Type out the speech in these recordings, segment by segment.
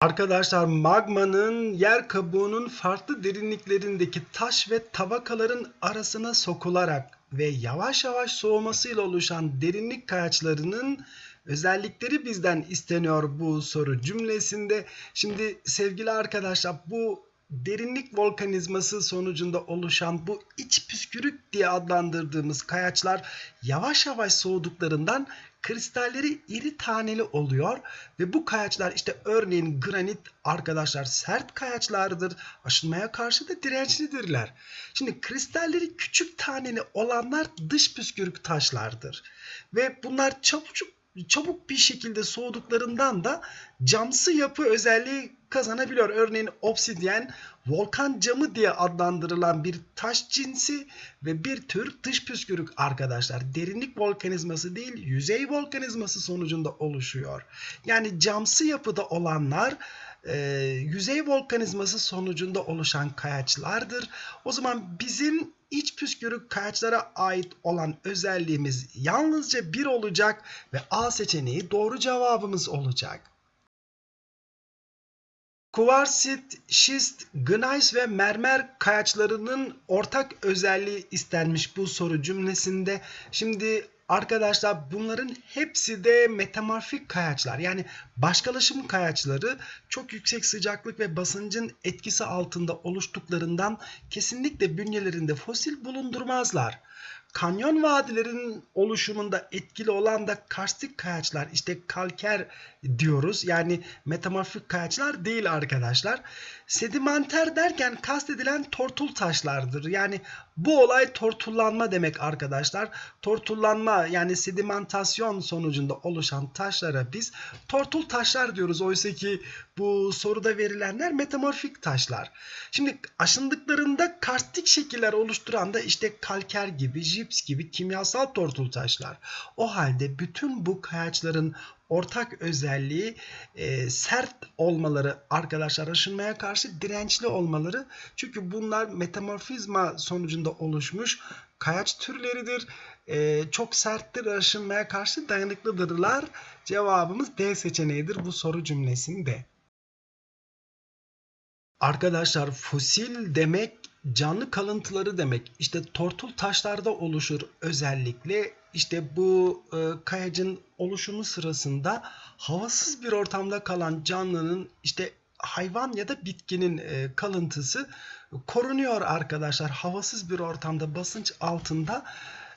Arkadaşlar magmanın yer kabuğunun farklı derinliklerindeki taş ve tabakaların arasına sokularak ve yavaş yavaş soğumasıyla oluşan derinlik kayaçlarının özellikleri bizden isteniyor bu soru cümlesinde. Şimdi sevgili arkadaşlar bu derinlik volkanizması sonucunda oluşan bu iç püskürük diye adlandırdığımız kayaçlar yavaş yavaş soğuduklarından kristalleri iri taneli oluyor ve bu kayaçlar işte örneğin granit arkadaşlar sert kayaçlardır. Aşınmaya karşı da dirençlidirler. Şimdi kristalleri küçük taneli olanlar dış püskürük taşlardır. Ve bunlar çabucak çabuk bir şekilde soğuduklarından da camsı yapı özelliği kazanabiliyor. Örneğin obsidyen volkan camı diye adlandırılan bir taş cinsi ve bir tür dış püskürük arkadaşlar. Derinlik volkanizması değil yüzey volkanizması sonucunda oluşuyor. Yani camsı yapıda olanlar e, yüzey volkanizması sonucunda oluşan kayaçlardır. O zaman bizim iç püskürük kayaçlara ait olan özelliğimiz yalnızca bir olacak ve A seçeneği doğru cevabımız olacak. Kuvarsit, şist, gneiss ve mermer kayaçlarının ortak özelliği istenmiş bu soru cümlesinde. Şimdi arkadaşlar bunların hepsi de metamorfik kayaçlar. Yani başkalaşım kayaçları çok yüksek sıcaklık ve basıncın etkisi altında oluştuklarından kesinlikle bünyelerinde fosil bulundurmazlar. Kanyon vadilerinin oluşumunda etkili olan da karstik kayaçlar işte kalker diyoruz. Yani metamorfik kayaçlar değil arkadaşlar. Sedimenter derken kastedilen tortul taşlardır. Yani bu olay tortullanma demek arkadaşlar. Tortullanma yani sedimentasyon sonucunda oluşan taşlara biz tortul taşlar diyoruz. Oysa ki bu soruda verilenler metamorfik taşlar. Şimdi aşındıklarında karstik şekiller oluşturan da işte kalker gibi, jips gibi kimyasal tortul taşlar. O halde bütün bu kayaçların ortak özelliği e, sert olmaları arkadaşlar aşınmaya karşı dirençli olmaları. Çünkü bunlar metamorfizma sonucunda oluşmuş kayaç türleridir. E, çok serttir aşınmaya karşı dayanıklıdırlar. Cevabımız D seçeneğidir bu soru cümlesinde. Arkadaşlar fosil demek canlı kalıntıları demek. İşte tortul taşlarda oluşur özellikle. İşte bu e, kayacın oluşumu sırasında havasız bir ortamda kalan canlının işte hayvan ya da bitkinin e, kalıntısı korunuyor arkadaşlar. Havasız bir ortamda basınç altında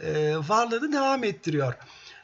e, varlığını devam ettiriyor.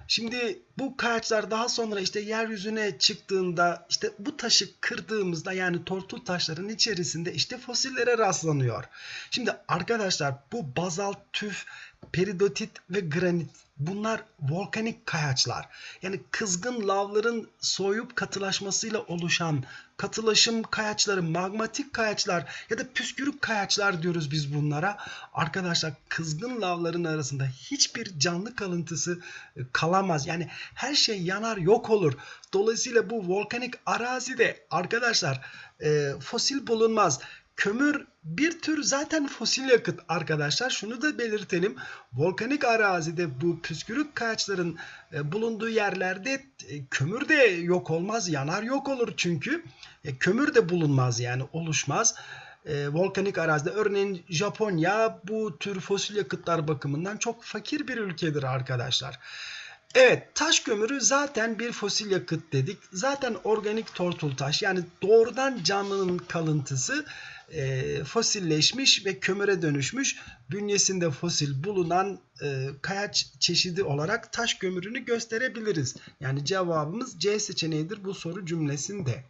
Şimdi bu kayaçlar daha sonra işte yeryüzüne çıktığında işte bu taşı kırdığımızda yani tortul taşların içerisinde işte fosillere rastlanıyor. Şimdi arkadaşlar bu bazalt, tüf, peridotit ve granit bunlar volkanik kayaçlar. Yani kızgın lavların soyup katılaşmasıyla oluşan katılaşım kayaçları, magmatik kayaçlar ya da püskürük kayaçlar diyoruz biz bunlara. Arkadaşlar kızgın lavların arasında hiçbir canlı kalıntısı e, kalamaz. Yani her şey yanar yok olur. Dolayısıyla bu volkanik arazide arkadaşlar e, fosil bulunmaz. Kömür bir tür zaten fosil yakıt arkadaşlar. Şunu da belirtelim. Volkanik arazide bu püskürük kayaçların e, bulunduğu yerlerde e, kömür de yok olmaz. Yanar yok olur çünkü. E, kömür de bulunmaz yani oluşmaz. Volkanik arazide örneğin Japonya bu tür fosil yakıtlar bakımından çok fakir bir ülkedir arkadaşlar. Evet taş kömürü zaten bir fosil yakıt dedik. Zaten organik tortul taş yani doğrudan canlının kalıntısı e, fosilleşmiş ve kömüre dönüşmüş. Bünyesinde fosil bulunan e, kayaç çeşidi olarak taş kömürünü gösterebiliriz. Yani cevabımız C seçeneğidir bu soru cümlesinde.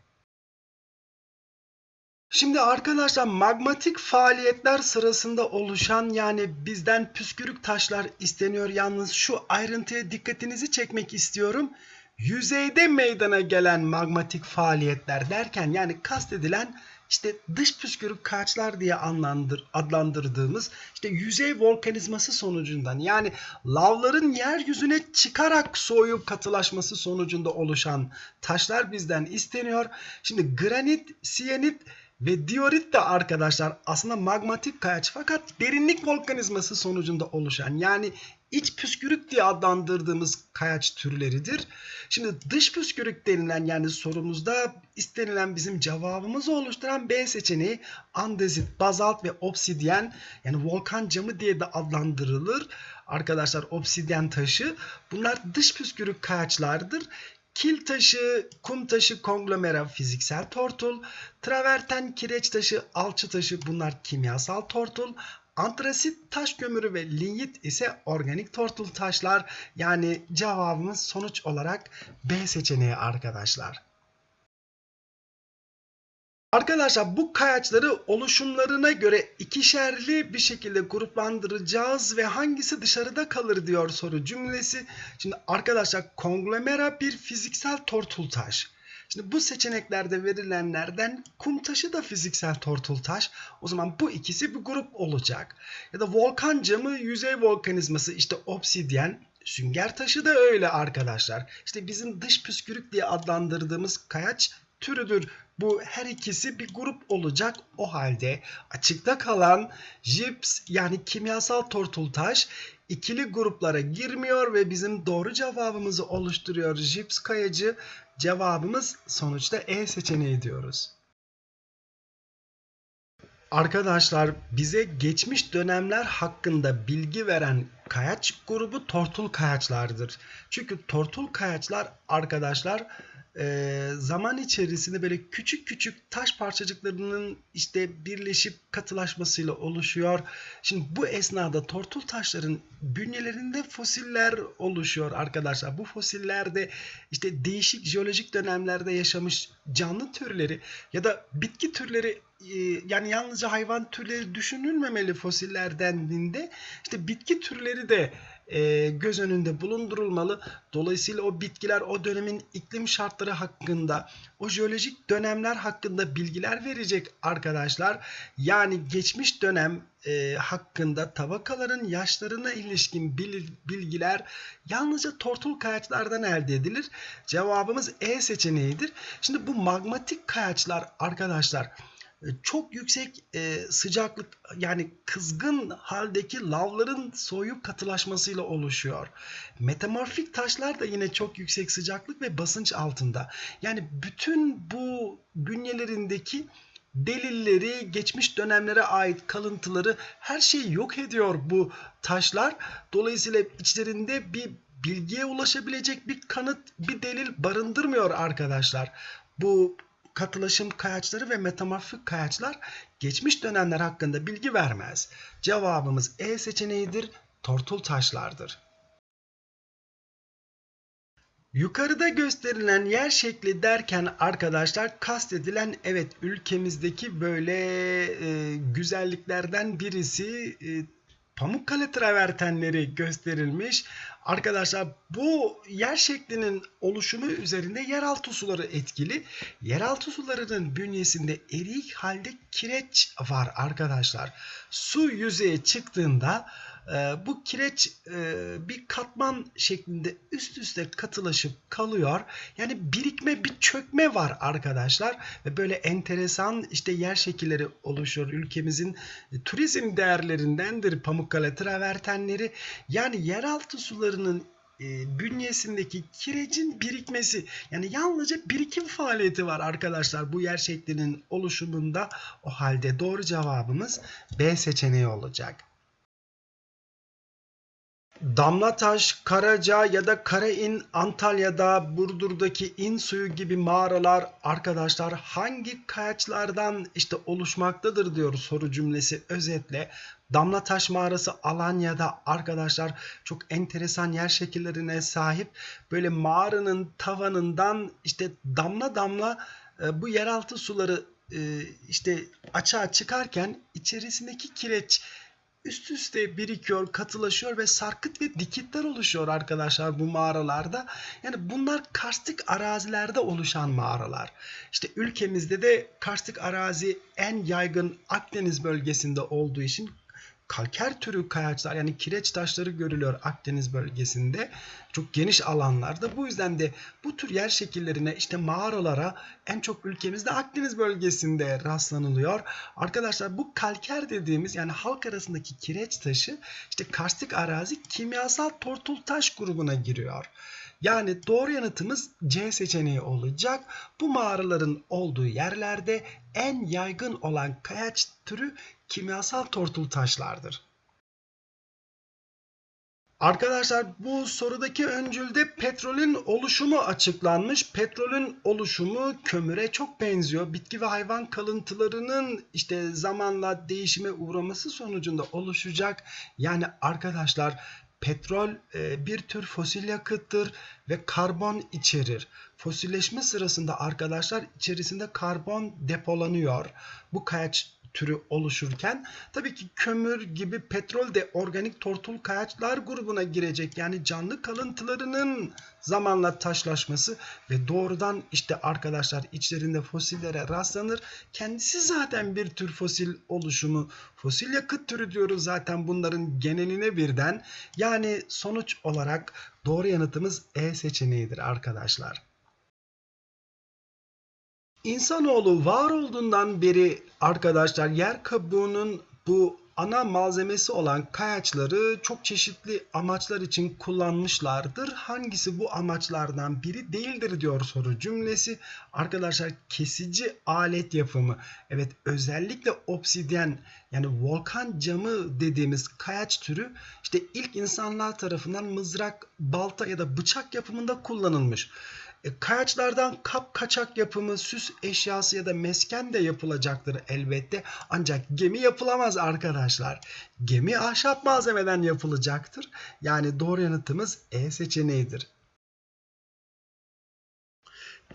Şimdi arkadaşlar magmatik faaliyetler sırasında oluşan yani bizden püskürük taşlar isteniyor. Yalnız şu ayrıntıya dikkatinizi çekmek istiyorum. Yüzeyde meydana gelen magmatik faaliyetler derken yani kastedilen işte dış püskürük kaçlar diye anlandır, adlandırdığımız işte yüzey volkanizması sonucundan yani lavların yeryüzüne çıkarak soğuyup katılaşması sonucunda oluşan taşlar bizden isteniyor. Şimdi granit, siyenit Ve diorit de arkadaşlar aslında magmatik kayaç fakat derinlik volkanizması sonucunda oluşan yani iç püskürük diye adlandırdığımız kayaç türleridir. Şimdi dış püskürük denilen yani sorumuzda istenilen bizim cevabımızı oluşturan B seçeneği andezit, bazalt ve obsidyen yani volkan camı diye de adlandırılır. Arkadaşlar obsidyen taşı bunlar dış püskürük kayaçlardır. Kil taşı, kum taşı, konglomera fiziksel tortul, traverten, kireç taşı, alçı taşı bunlar kimyasal tortul, antrasit, taş kömürü ve linyit ise organik tortul taşlar. Yani cevabımız sonuç olarak B seçeneği arkadaşlar. Arkadaşlar bu kayaçları oluşumlarına göre ikişerli bir şekilde gruplandıracağız ve hangisi dışarıda kalır diyor soru cümlesi. Şimdi arkadaşlar konglomera bir fiziksel tortul taş. Şimdi bu seçeneklerde verilenlerden kum taşı da fiziksel tortul taş. O zaman bu ikisi bir grup olacak. Ya da volkan camı yüzey volkanizması işte obsidyen Sünger taşı da öyle arkadaşlar. İşte bizim dış püskürük diye adlandırdığımız kayaç türüdür. Bu her ikisi bir grup olacak. O halde açıkta kalan jips yani kimyasal tortul taş ikili gruplara girmiyor ve bizim doğru cevabımızı oluşturuyor. Jips kayacı cevabımız sonuçta E seçeneği diyoruz. Arkadaşlar bize geçmiş dönemler hakkında bilgi veren kayaç grubu tortul kayaçlardır. Çünkü tortul kayaçlar arkadaşlar e, zaman içerisinde böyle küçük küçük taş parçacıklarının işte birleşip katılaşmasıyla oluşuyor. Şimdi bu esnada tortul taşların bünyelerinde fosiller oluşuyor arkadaşlar. Bu fosillerde işte değişik jeolojik dönemlerde yaşamış canlı türleri ya da bitki türleri yani yalnızca hayvan türleri düşünülmemeli fosiller dendiğinde işte bitki türleri de e, göz önünde bulundurulmalı. Dolayısıyla o bitkiler o dönemin iklim şartları hakkında, o jeolojik dönemler hakkında bilgiler verecek arkadaşlar. Yani geçmiş dönem e, hakkında tabakaların yaşlarına ilişkin bilgiler yalnızca tortul kayaçlardan elde edilir. Cevabımız E seçeneğidir. Şimdi bu magmatik kayaçlar arkadaşlar çok yüksek e, sıcaklık yani kızgın haldeki lavların soyup katılaşmasıyla oluşuyor. Metamorfik taşlar da yine çok yüksek sıcaklık ve basınç altında. Yani bütün bu bünyelerindeki delilleri, geçmiş dönemlere ait kalıntıları her şeyi yok ediyor bu taşlar. Dolayısıyla içlerinde bir bilgiye ulaşabilecek bir kanıt, bir delil barındırmıyor arkadaşlar. Bu katılaşım kayaçları ve metamorfik kayaçlar geçmiş dönemler hakkında bilgi vermez. Cevabımız E seçeneğidir. Tortul taşlardır. Yukarıda gösterilen yer şekli derken arkadaşlar kastedilen evet ülkemizdeki böyle e, güzelliklerden birisi e, Pamukkale travertenleri gösterilmiş. Arkadaşlar bu yer şeklinin oluşumu üzerinde yeraltı suları etkili. Yeraltı sularının bünyesinde eriyik halde kireç var arkadaşlar. Su yüzeye çıktığında e, bu kireç e, bir katman şeklinde üst üste katılaşıp kalıyor. Yani birikme bir çökme var arkadaşlar ve böyle enteresan işte yer şekilleri oluşuyor. Ülkemizin e, turizm değerlerindendir Pamukkale travertenleri. Yani yeraltı sularının e, bünyesindeki kirecin birikmesi yani yalnızca birikim faaliyeti var arkadaşlar bu yer şeklinin oluşumunda o halde doğru cevabımız B seçeneği olacak. Damlataş, Karaca ya da Karain Antalya'da Burdur'daki in suyu gibi mağaralar arkadaşlar hangi kayaçlardan işte oluşmaktadır diyor soru cümlesi özetle. Damlataş mağarası Alanya'da arkadaşlar çok enteresan yer şekillerine sahip. Böyle mağaranın tavanından işte damla damla e, bu yeraltı suları e, işte açığa çıkarken içerisindeki kireç üst üste birikiyor, katılaşıyor ve sarkıt ve dikitler oluşuyor arkadaşlar bu mağaralarda. Yani bunlar karstik arazilerde oluşan mağaralar. İşte ülkemizde de karstik arazi en yaygın Akdeniz bölgesinde olduğu için kalker türü kayaçlar yani kireç taşları görülüyor Akdeniz bölgesinde. Çok geniş alanlarda. Bu yüzden de bu tür yer şekillerine işte mağaralara en çok ülkemizde Akdeniz bölgesinde rastlanılıyor. Arkadaşlar bu kalker dediğimiz yani halk arasındaki kireç taşı işte karstik arazi kimyasal tortul taş grubuna giriyor. Yani doğru yanıtımız C seçeneği olacak. Bu mağaraların olduğu yerlerde en yaygın olan kayaç türü kimyasal tortul taşlardır. Arkadaşlar bu sorudaki öncülde petrolün oluşumu açıklanmış. Petrolün oluşumu kömüre çok benziyor. Bitki ve hayvan kalıntılarının işte zamanla değişime uğraması sonucunda oluşacak. Yani arkadaşlar petrol e, bir tür fosil yakıttır ve karbon içerir. Fosilleşme sırasında arkadaşlar içerisinde karbon depolanıyor. Bu kayaç türü oluşurken tabii ki kömür gibi petrol de organik tortul kayaçlar grubuna girecek. Yani canlı kalıntılarının zamanla taşlaşması ve doğrudan işte arkadaşlar içlerinde fosillere rastlanır. Kendisi zaten bir tür fosil oluşumu. Fosil yakıt türü diyoruz zaten bunların geneline birden. Yani sonuç olarak doğru yanıtımız E seçeneğidir arkadaşlar. İnsanoğlu var olduğundan beri arkadaşlar yer kabuğunun bu ana malzemesi olan kayaçları çok çeşitli amaçlar için kullanmışlardır. Hangisi bu amaçlardan biri değildir diyor soru cümlesi. Arkadaşlar kesici alet yapımı. Evet özellikle obsidyen yani volkan camı dediğimiz kayaç türü işte ilk insanlar tarafından mızrak, balta ya da bıçak yapımında kullanılmış. E, kayaçlardan kap kaçak yapımı, süs eşyası ya da mesken de yapılacaktır elbette. Ancak gemi yapılamaz arkadaşlar. Gemi ahşap malzemeden yapılacaktır. Yani doğru yanıtımız E seçeneğidir.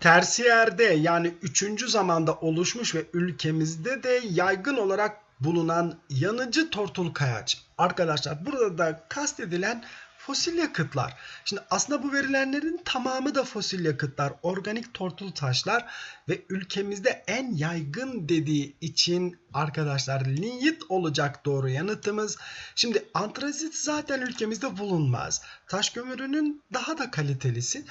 Tersiyerde yani üçüncü zamanda oluşmuş ve ülkemizde de yaygın olarak bulunan yanıcı tortul kayaç. Arkadaşlar burada da kastedilen fosil yakıtlar. Şimdi aslında bu verilenlerin tamamı da fosil yakıtlar, organik tortul taşlar ve ülkemizde en yaygın dediği için arkadaşlar linyit olacak doğru yanıtımız. Şimdi antrazit zaten ülkemizde bulunmaz. Taş kömürünün daha da kalitelisi.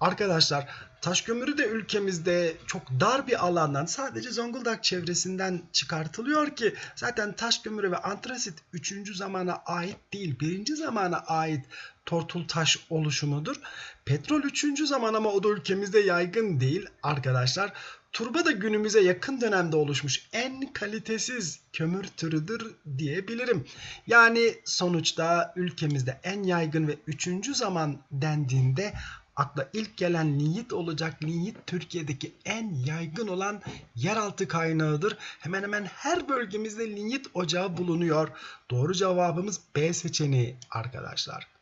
Arkadaşlar taş kömürü de ülkemizde çok dar bir alandan sadece Zonguldak çevresinden çıkartılıyor ki zaten taş kömürü ve antrazit 3. zamana ait değil 1. zamana ait tortul taş oluşumudur. Petrol 3. zaman ama o da ülkemizde yaygın değil arkadaşlar. Turba da günümüze yakın dönemde oluşmuş en kalitesiz kömür türüdür diyebilirim. Yani sonuçta ülkemizde en yaygın ve üçüncü zaman dendiğinde akla ilk gelen linyit olacak. Linyit Türkiye'deki en yaygın olan yeraltı kaynağıdır. Hemen hemen her bölgemizde linyit ocağı bulunuyor. Doğru cevabımız B seçeneği arkadaşlar.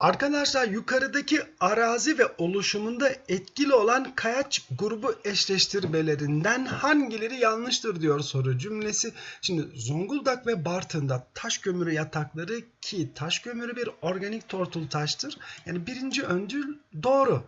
Arkadaşlar yukarıdaki arazi ve oluşumunda etkili olan kayaç grubu eşleştirmelerinden hangileri yanlıştır diyor soru cümlesi. Şimdi Zonguldak ve Bartın'da taş kömürü yatakları ki taş kömürü bir organik tortul taştır. Yani birinci öncül doğru.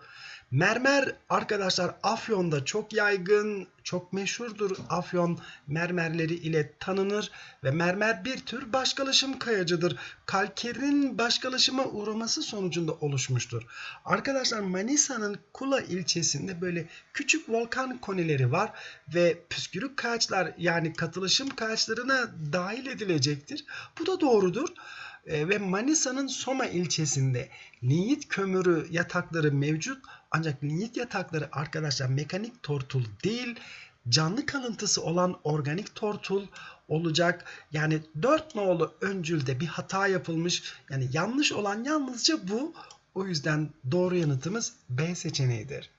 Mermer arkadaşlar Afyon'da çok yaygın, çok meşhurdur. Afyon mermerleri ile tanınır ve mermer bir tür başkalaşım kayacıdır. Kalkerin başkalaşıma uğraması sonucunda oluşmuştur. Arkadaşlar Manisa'nın Kula ilçesinde böyle küçük volkan konileri var ve püskürük kayaçlar yani katılışım kayaçlarına dahil edilecektir. Bu da doğrudur E, ve Manisa'nın Soma ilçesinde linyit kömürü yatakları mevcut ancak linyit yatakları arkadaşlar mekanik tortul değil canlı kalıntısı olan organik tortul olacak. Yani 4 nolu öncülde bir hata yapılmış. Yani yanlış olan yalnızca bu. O yüzden doğru yanıtımız B seçeneğidir.